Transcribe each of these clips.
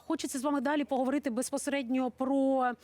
Хочеться з вами далі поговорити безпосередньо про е,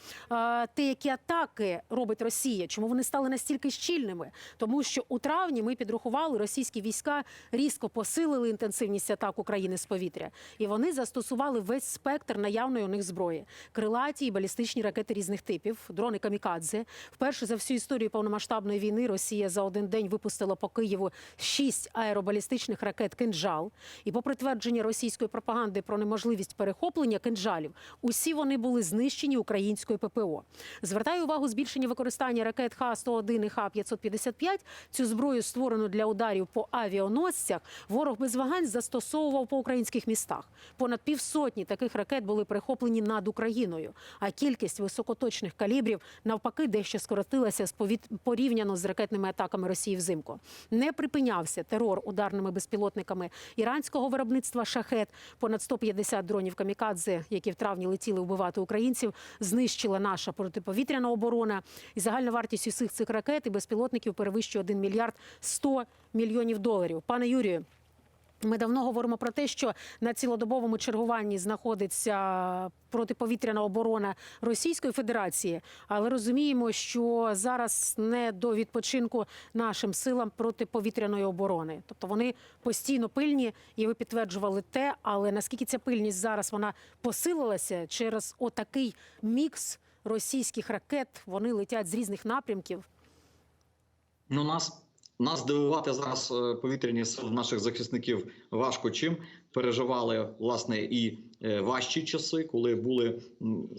те, які атаки робить Росія. Чому вони стали настільки щільними? Тому що у травні ми підрахували, російські війська різко посилили інтенсивність атак України з повітря, і вони застосували весь спектр наявної у них зброї: крилаті і балістичні ракети різних типів, дрони камікадзе. Вперше за всю історію повномасштабної війни Росія за один день випустила по Києву шість аеробалістичних ракет кинджал. І по твердження російської пропаганди про неможливість перехоплення кинджалів, усі вони були знищені українською ППО. Звертаю увагу збільшення використання ракет Х-101 і Х-555. Цю зброю, створену для ударів по авіаносцях, ворог без вагань застосовував по українських містах. Понад півсотні таких ракет були перехоплені над Україною, а кількість високоточних калібрів навпаки дещо скоротилася порівняно з ракетними атаками Росії взимку. Не припинявся терор ударними безпілотниками іранського виробництва шахет. Понад 150 дронів камікадзе, які в травні летіли вбивати українців, знищила наша протиповітряна оборона. І загальна вартість усіх цих ракет і безпілотників перевищує 1 мільярд 100 мільйонів доларів. Пане Юрію. Ми давно говоримо про те, що на цілодобовому чергуванні знаходиться протиповітряна оборона Російської Федерації, але розуміємо, що зараз не до відпочинку нашим силам протиповітряної оборони. Тобто вони постійно пильні, і ви підтверджували те, але наскільки ця пильність зараз вона посилилася через отакий мікс російських ракет, вони летять з різних напрямків. Ну, нас нас здивувати зараз е, повітряні сили наших захисників важко чим переживали власне і е, важчі часи, коли були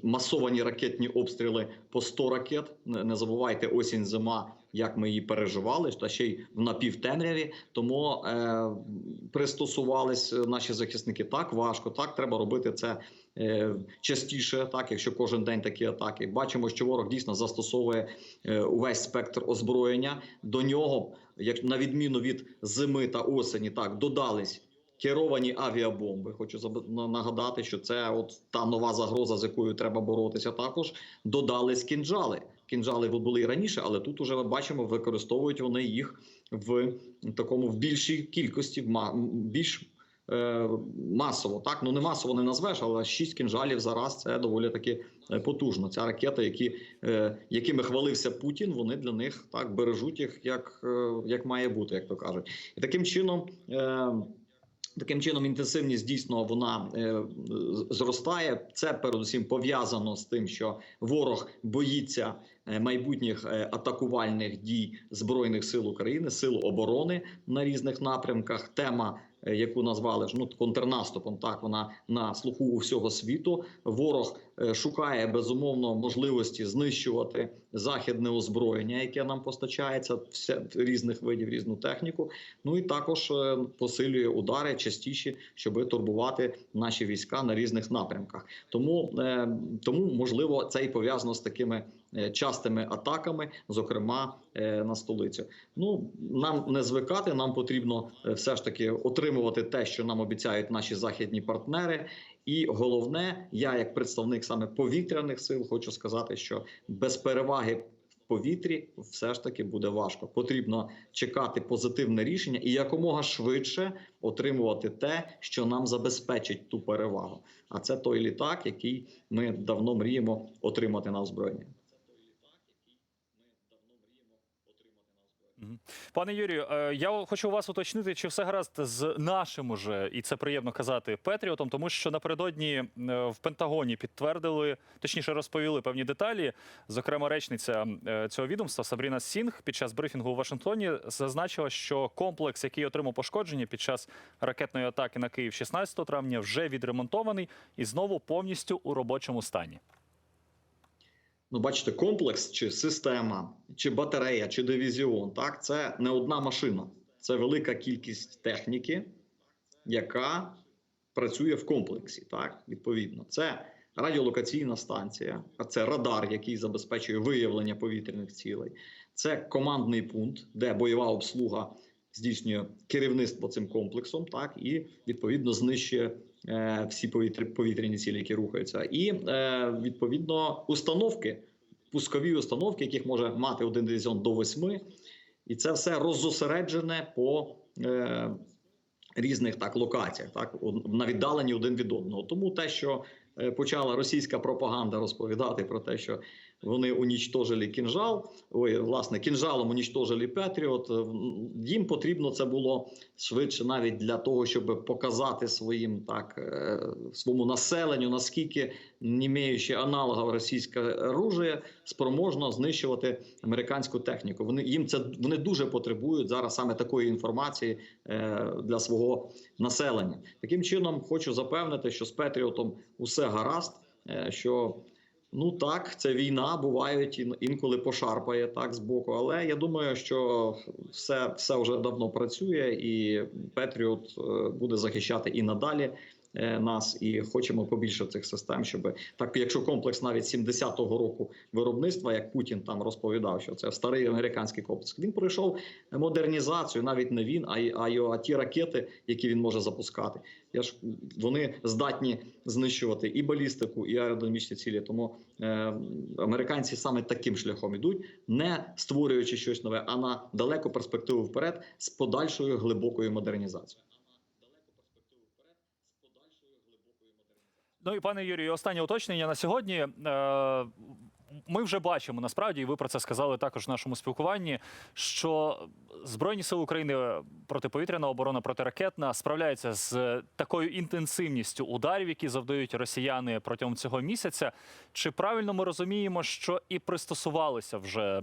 масовані ракетні обстріли по 100 ракет. Не забувайте осінь, зима, як ми її переживали, та ще й в напівтемряві. Тому е, пристосувались наші захисники так важко. Так треба робити це е, частіше, так якщо кожен день такі атаки. Бачимо, що ворог дійсно застосовує е, увесь спектр озброєння. До нього, як на відміну від зими та осені, так додались. Керовані авіабомби. Хочу нагадати, що це от та нова загроза, з якою треба боротися. Також додались кінжали. Кінжали були і раніше, але тут уже ми бачимо, використовують вони їх в такому в більшій кількості, в більш масово. Так ну не масово не назвеш, але 6 кінжалів зараз це доволі таки е, потужно. Ця ракета, які, е, якими хвалився Путін, вони для них так бережуть їх, як, е, як має бути, як то кажуть. І таким чином. Е, Таким чином, інтенсивність дійсно вона е, зростає. Це передусім пов'язано з тим, що ворог боїться е, майбутніх е, атакувальних дій збройних сил України, сил оборони на різних напрямках. Тема, е, яку назвали ж ну контрнаступом, так вона на слуху у всього світу. Ворог е, шукає безумовно можливості знищувати західне озброєння, яке нам постачається, все різних видів різну техніку. Ну і також е, посилює удари частіші, щоб турбувати наші війська на різних напрямках. Тому е, тому можливо це і пов'язано з такими е, частими атаками, зокрема е, на столицю. Ну нам не звикати, нам потрібно е, все ж таки отримувати те, що нам обіцяють наші західні партнери. І головне, я як представник саме повітряних сил, хочу сказати, що без переваги в повітрі все ж таки буде важко. Потрібно чекати позитивне рішення і якомога швидше отримувати те, що нам забезпечить ту перевагу. А це той літак, який ми давно мріємо отримати на озброєння. Пане Юрію, е, я хочу вас уточнити, чи все гаразд з нашим уже, і це приємно казати, Петріотом, тому що напередодні е, в Пентагоні підтвердили, точніше розповіли певні деталі. Зокрема, речниця е, цього відомства Сабріна Сінг під час брифінгу у Вашингтоні зазначила, що комплекс, який отримав пошкодження під час ракетної атаки на Київ 16 травня, вже відремонтований і знову повністю у робочому стані. Ну, бачите, комплекс чи система, чи батарея, чи дивізіон. Так, це не одна машина, це велика кількість техніки, яка працює в комплексі. Так, відповідно, це радіолокаційна станція, це радар, який забезпечує виявлення повітряних цілей. Це командний пункт, де бойова обслуга здійснює керівництво цим комплексом, так і відповідно знищує всі повітря, повітряні цілі, які рухаються, і е, відповідно установки, пускові установки, яких може мати один дивізіон до восьми, і це все роззосереджене по е, різних так локаціях, так на віддаленні один від одного. Тому те, що е, почала російська пропаганда розповідати про те, що вони унічтожили кінжал. Ой, власне, кінжалом унічтожили Петріот. Е, Їм потрібно це було швидше, навіть для того, щоб показати своїм так е, своєму населенню, наскільки не маючи аналогів російське оружие, спроможно знищувати американську техніку. Вони їм це вони дуже потребують зараз саме такої інформації е, для свого населення. Таким чином, хочу запевнити, що з Петріотом усе гаразд. Що ну так, це війна, бувають ін- інколи пошарпає так з боку. Але я думаю, що все, все вже давно працює, і Петріот е, буде захищати і надалі. Е, Нас і хочемо побільше цих систем, щоб так, якщо комплекс навіть 70-го року виробництва, як Путін там розповідав, що це старий американський комплекс, він пройшов модернізацію, навіть не він, а й а, й- а ті ракети, які він може запускати. Я ж вони здатні знищувати і балістику, і аеродинамічні цілі. Тому е, американці саме таким шляхом ідуть, не створюючи щось нове, а на далеку перспективу вперед з подальшою глибокою модернізацією. Ну і пане Юрію, останнє уточнення на сьогодні. Е, Ми вже бачимо насправді, і ви про це сказали також в нашому спілкуванні. Що Збройні сили України протиповітряна оборона, протиракетна справляються з такою інтенсивністю ударів, які завдають росіяни протягом цього місяця. Чи правильно ми розуміємо, що і пристосувалися вже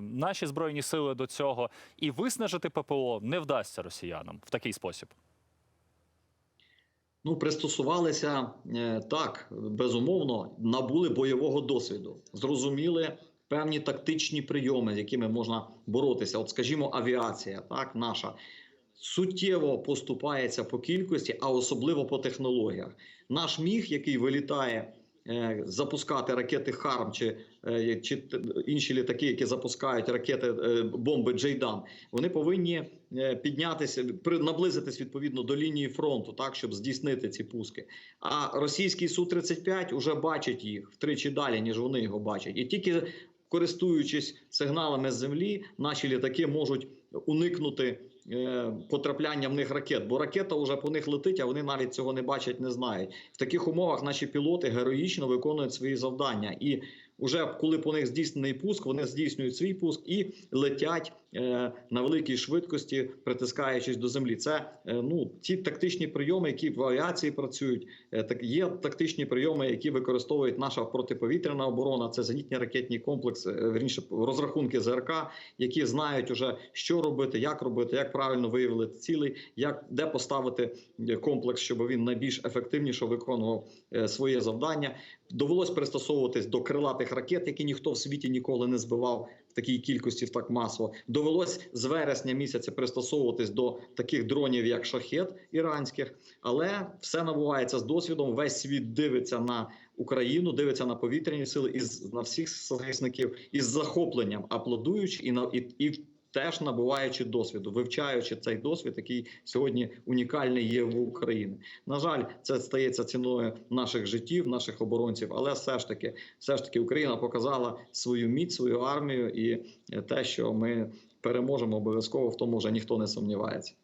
наші збройні сили до цього, і виснажити ППО не вдасться росіянам в такий спосіб? Ну, пристосувалися е, так, безумовно, набули бойового досвіду, зрозуміли певні тактичні прийоми, з якими можна боротися. От, скажімо, авіація, так, наша суттєво поступається по кількості, а особливо по технологіях. Наш міг, який вилітає. е, Запускати ракети Харм чи, е, чи інші літаки, які запускають ракети бомби Джейдан, вони повинні піднятися, при- наблизитись відповідно до лінії фронту, так щоб здійснити ці пуски. А російський су 35 уже бачить їх втричі далі, ніж вони його бачать, і тільки користуючись сигналами з землі, наші літаки можуть уникнути. е, Потрапляння в них ракет, бо ракета вже по них летить, а вони навіть цього не бачать, не знають. В таких умовах наші пілоти героїчно виконують свої завдання, і вже коли по них здійснений пуск, вони здійснюють свій пуск і летять е, на великій швидкості, притискаючись до землі. Це е, ну ті тактичні прийоми, які в авіації працюють. Е, так є тактичні прийоми, які використовують наша протиповітряна оборона. Це зенітні ракетні комплекси, е, вірніше розрахунки ЗРК, які знають уже що робити, як робити, як правильно виявити цілий, як де поставити е, комплекс, щоб він найбільш ефективніше виконував е, своє завдання. Довелось пристосовуватись до крилатих ракет, які ніхто в світі ніколи не збивав в такій кількості так масово. Довелось з вересня місяця пристосовуватись до таких дронів, як шахет іранських, але все набувається з досвідом. Весь світ дивиться на Україну, дивиться на повітряні сили із на всіх захисників із захопленням, аплодуючи і на і, і теж набуваючи досвіду, вивчаючи цей досвід, який сьогодні унікальний є в Україні. На жаль, це стається ціною наших життів, наших оборонців, але все ж таки, все ж таки, Україна показала свою міць, свою армію і те, що ми переможемо обов'язково, в тому вже ніхто не сумнівається.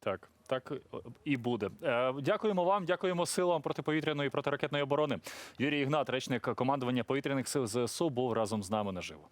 Так, так е, і буде. Е, Дякуємо вам, дякуємо силам протиповітряної і протиракетної оборони. Юрій Ігнат, речник командування повітряних сил ЗСУ, був разом з нами наживо.